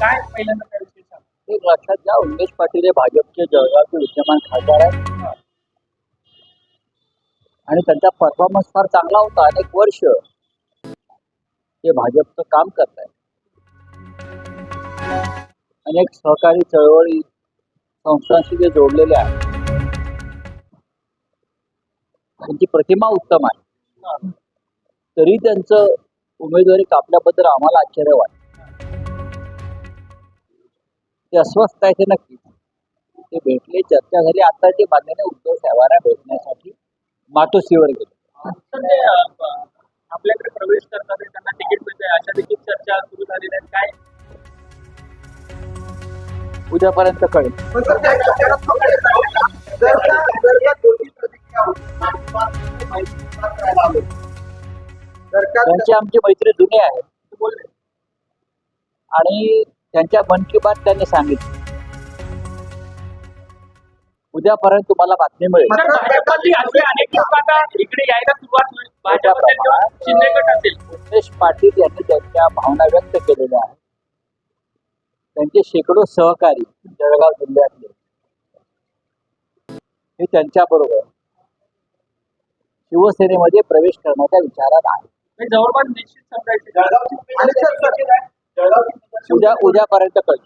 काय पहिल्यांदा काय विषय सांग. एक लक्षात घ्या उमेश पाटील हे भाजपचे जळगावचे विद्यमान खासदार आहेत. आणि त्यांचा परफॉर्मन्स फार चांगला होता अनेक वर्ष ते भाजपचं काम करत आहेत. अनेक सहकारी चळवळी संस्थांशी ते जोडलेले आहेत. त्यांची प्रतिमा उत्तम आहे. तरी त्यांचं उमेदवारी कापल्याबद्दल आम्हाला आश्चर्य वाटतं. ते अस्वस्थ आहे ते नक्की. ते भेटले चर्चा झाली. आता ते मान्याने उद्धव साहेबांना भेटण्यासाठी मातोश्रीवर गेले. आपल्याकडे प्रवेश करतात त्यांना तिकीट मिळते अशा देखील चर्चा सुरू झालेल्या काय? उद्यापर्यंत कळेल. त्यांची आमची मैत्री जुनी आहे. आणि त्यांच्या मन की बात त्यांनी सांगितली. उद्यापर्यंत तुम्हाला बातमी मिळेल. उमेश पाटील यांनी त्यांच्या भावना व्यक्त केलेल्या आहेत. त्यांचे शेकडो सहकारी जळगाव जिल्ह्यातले. हे त्यांच्या बरोबर. शिवसेनेमध्ये प्रवेश करण्याच्या विचारात आहे जवळपास निश्चित उद्या उद्यापर्यंत कळेल.